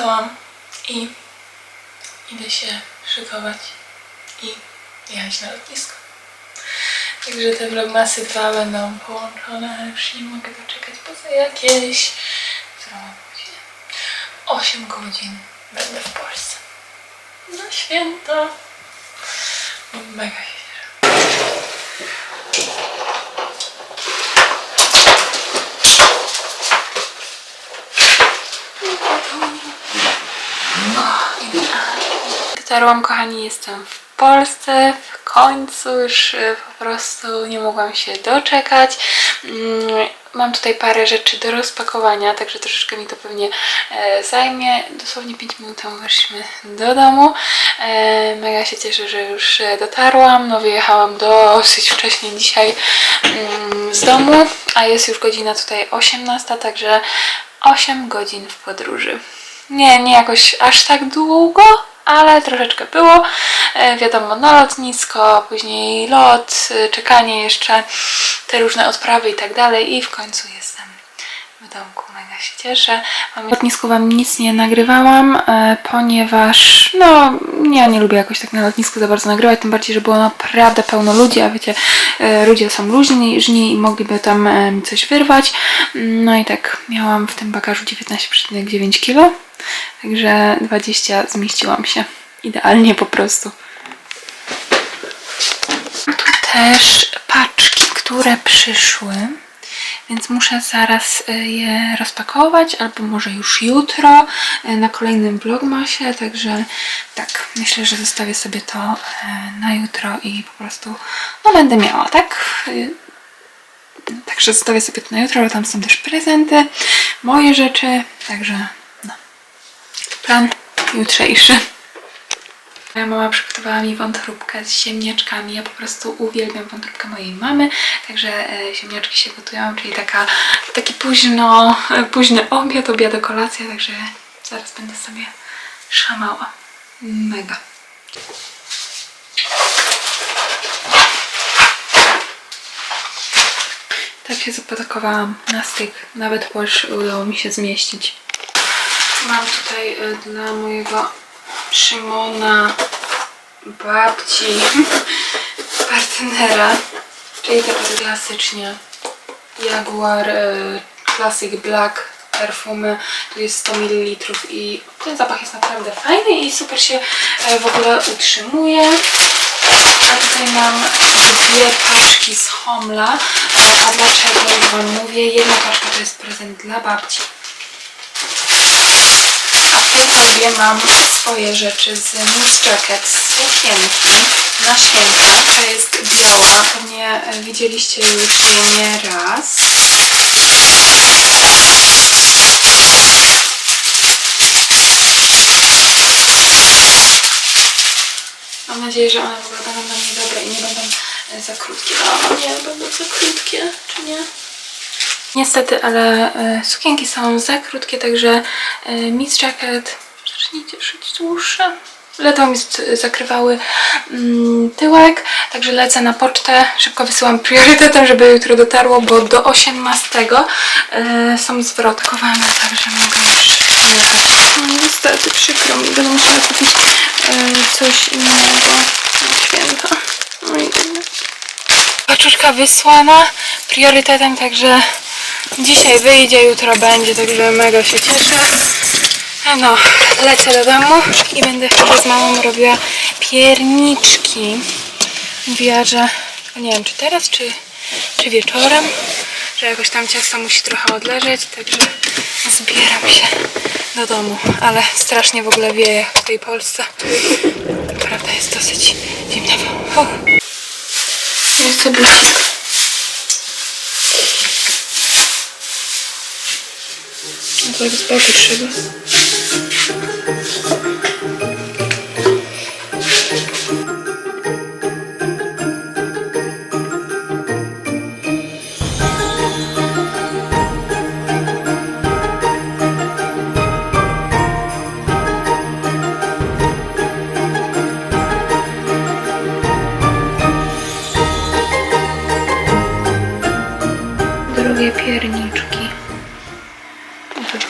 wstałam i idę się szykować i jechać na lotnisko. Także te vlogmasy dwa będą połączone, już nie mogę doczekać, bo za jakieś którą mam godzinę? 8 godzin będę w Polsce. Na święto. Mega się cieszę. Dotarłam, kochani, jestem w Polsce. W końcu już y, po prostu nie mogłam się doczekać. Mm, Mam tutaj parę rzeczy do rozpakowania, także troszeczkę mi to pewnie e, zajmie. Dosłownie 5 minut temu weszliśmy do domu. E, mega się cieszę, że już e, dotarłam. No wyjechałam dosyć wcześnie dzisiaj mm, z domu, a jest już godzina tutaj 18, także 8 godzin w podróży. Nie, nie jakoś aż tak długo, ale troszeczkę było. E, wiadomo, na lotnisko, później lot, e, czekanie jeszcze, te różne odprawy i tak dalej. I w końcu jestem w domku. Mega się cieszę. Na lotnisku Wam nic nie nagrywałam, e, ponieważ no, ja nie lubię jakoś tak na lotnisku za bardzo nagrywać, tym bardziej, że było naprawdę pełno ludzi, a wiecie, ludzie są luźni i mogliby tam coś wyrwać. No i tak, miałam w tym bagażu 19,9 kg, także 20 zmieściłam się. Idealnie po prostu. Mam tu też paczki, które przyszły. Więc muszę zaraz y, je rozpakować, albo może już jutro y, na kolejnym vlogmasie, także tak, myślę, że zostawię sobie to y, na jutro i po prostu no będę miała, tak? Także zostawię sobie to na jutro, ale tam są też prezenty, moje rzeczy, także no. Plan jutrzejszy. Moja mama przygotowała mi wątróbkę z ziemniaczkami. Ja po prostu uwielbiam wątróbkę mojej mamy, także e, ziemniaczki się gotują, czyli taka, taki późno, późny obiad, obiad kolacja, także zaraz będę sobie szamała. Mega. Tak się zapakowałam na styk. Nawet płaszcz udało mi się zmieścić. Mam tutaj y, dla mojego Szymona babci partnera, czyli tego klasycznie Jaguar y, Classic Black perfumy. Tu jest 100 ml i ten zapach jest naprawdę fajny i super się e, w ogóle utrzymuje. A tutaj mam dwie paczki z Homla. E, A dlaczego Wam mówię? Jedna paczka to jest prezent dla babci. Torbie mam swoje rzeczy z Miss Jacket, z sukienki na święta. To jest biała, pewnie e, widzieliście już je nie raz. Mam nadzieję, że one w ogóle będą na mnie dobre i nie będą e, za krótkie. No nie, będą za krótkie, czy nie? Niestety, ale e, sukienki są za krótkie, także Miss Jacket zacznie cieszyć dłuższe. Ledwo mi zakrywały mm, tyłek, także lecę na pocztę. Szybko wysyłam priorytetem, żeby jutro dotarło, bo do 18 e, są zwrotkowane, także mogę już jechać. No niestety, przykro mi, będę musiała kupić e, coś innego na święta. No i Paczuszka wysłana priorytetem, także dzisiaj wyjdzie, jutro będzie, także mega się cieszę. No, lecę do domu i będę wczoraj z mamą robiła pierniczki. Mówiła, że nie wiem czy teraz, czy, czy wieczorem, że jakoś tam ciasto musi trochę odleżeć, także zbieram się do domu, ale strasznie w ogóle wieje w tej Polsce. Prawda jest dosyć zimna. Uff. Jeszcze bucik. Tylko z boku trzeba. Drugie pierniczki.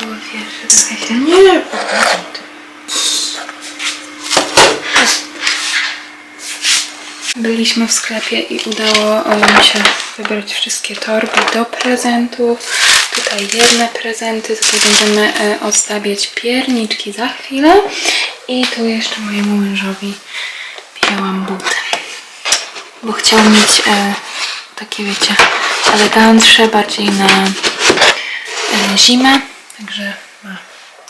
Były Pierwszy trochę się... Nie, pokazuj ty. Byliśmy w sklepie i udało e, mi się wybrać wszystkie torby do prezentów. Tutaj jedne prezenty, tutaj będziemy e, ozdabiać pierniczki za chwilę. I tu jeszcze mojemu mężowi wzięłam buty. Bo chciał mieć e, takie, wiecie, elegantsze, bardziej na zimę. Także ma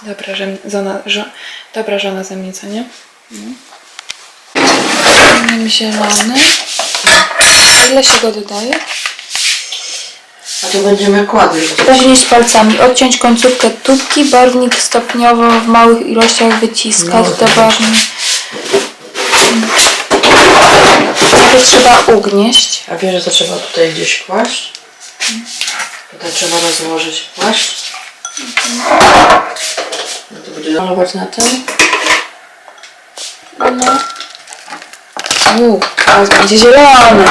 dobra, żen, zona, żo, dobra żona ze mnie, co nie? Mam zielony. Ile się go dodaje? A to będziemy kładli. Ugnieść palcami, odciąć końcówkę tubki, barwnik stopniowo w małych ilościach wyciskać No, do to barwnika. Najpierw trzeba ugnieść. A wiesz, że to trzeba tutaj gdzieś kłaść? Tutaj trzeba rozłożyć, kłaść. No to będzie malować na tym. No. Uuu, teraz będzie zielony.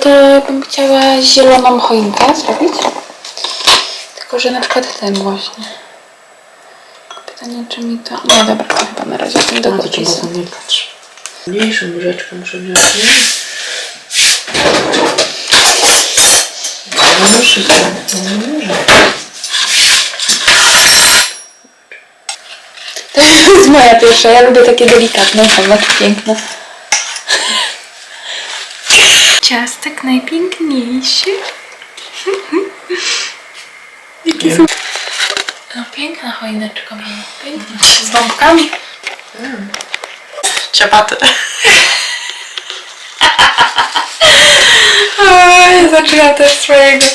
To bym chciała zieloną choinkę zrobić. Tylko, że na przykład ten właśnie. Pytanie, czy mi to... Nie, dobra, to chyba na razie ten do to trzeba kupisu. zamykać. Mniejszą łyżeczką nie? Może. To jest moja pierwsza. Ja lubię takie delikatne, są takie piękne. Ciastek najpiękniejszy. Jakie są... No piękna choineczka miała. Piękna. Z bombkami. Ciapaty. Oj, zaczynam też swojego.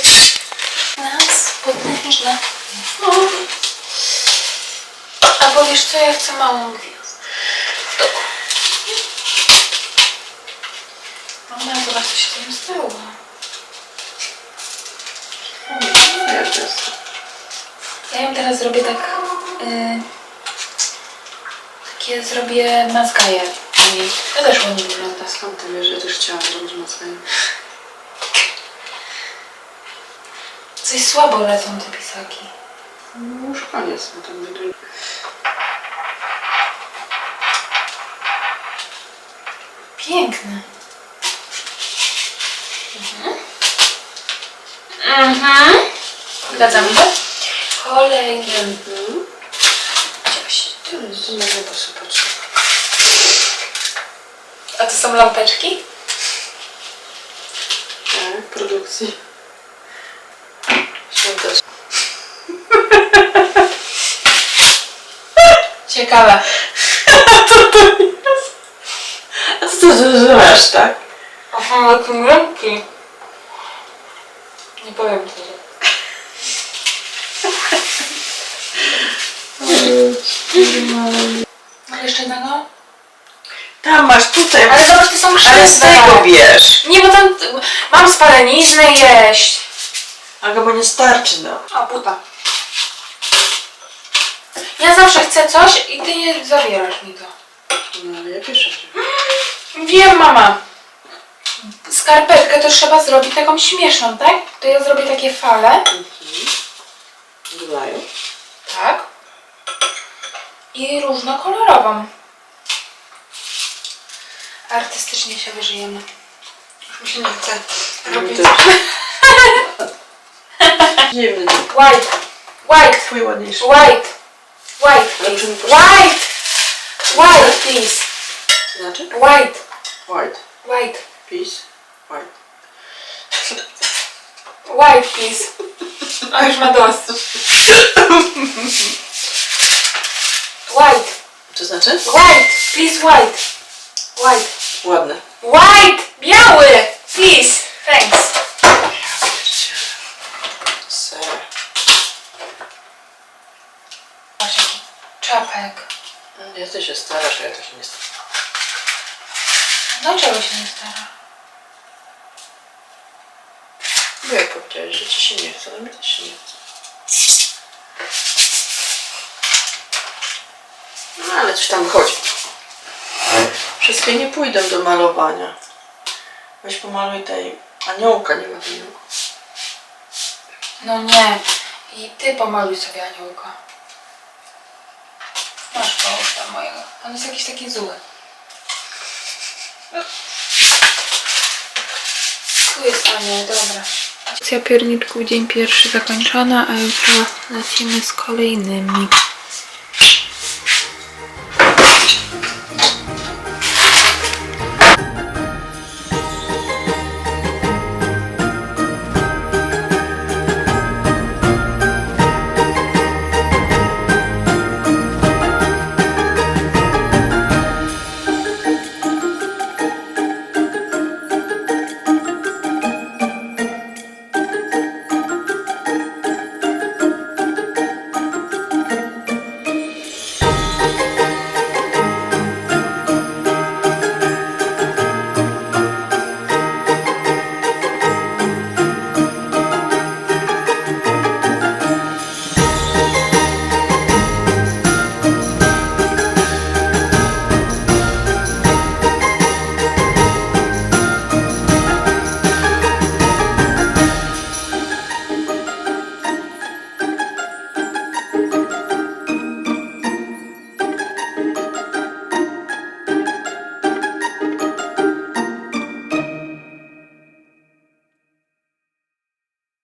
Na potężna. Albo wiesz co, ja chcę małą gwiazdę. Zobacz co się tam stało. Ja ją teraz zrobię tak... y, takie zrobię mazgaje. To też ładnie wygląda. Skąd ty wiesz, że ja też chciałam zrobić maskę? Coś słabo lecą te pisaki. No już koniec, no tam będzie. Piękne. Mhm. Mhm. Zgadzam się. Kolejny. Coś tu. To można posypać. A to są lampeczki? Tak, produkcji. Świątecznej. Ciekawe. A co to żresz, tak? Aha, jakie ręki. Nie powiem co. Mogę jeszcze jednego? Tam masz tutaj, Ale zobacz, to są ale z tego bierz. Nie, bo tam mam spalenizny jeść. Ale bo nie starczy, no. A, buta. Ja zawsze chcę coś i ty nie zabierasz mi to. No ale ja piszę. Wiem, mama. Skarpetkę to trzeba zrobić taką śmieszną, tak? To ja zrobię takie fale. Dulają. Tak. I różnokolorową. Artystycznie się wyżyjemy. Już mi się nie chce robić. Dziwny. White. White. Twój ładniejszy. White. White, please. White. White, please. Znaczy? White. White. White. Peace. White. Please. A już ma dosyć. White. To znaczy? White. Please, white. White. Ładne. White. Biały. Please. Thanks. Ser. Masz jaki czapek. Ja ty się starasz, a ja to się nie staram. No czego się nie stara? Bo jak powiedziałeś, że ci się nie chce, no mi też się nie chce. No ale coś tam wychodzi. Wszystkie nie pójdą do malowania. Weź pomaluj tej aniołka, nie ma aniołka. No nie. I ty pomaluj sobie aniołka. Masz połóż tam mojego. On jest jakiś taki zły. Tu jest Ania, dobra. Akcja pierniczków dzień pierwszy zakończona, a jutro lecimy z kolejnymi.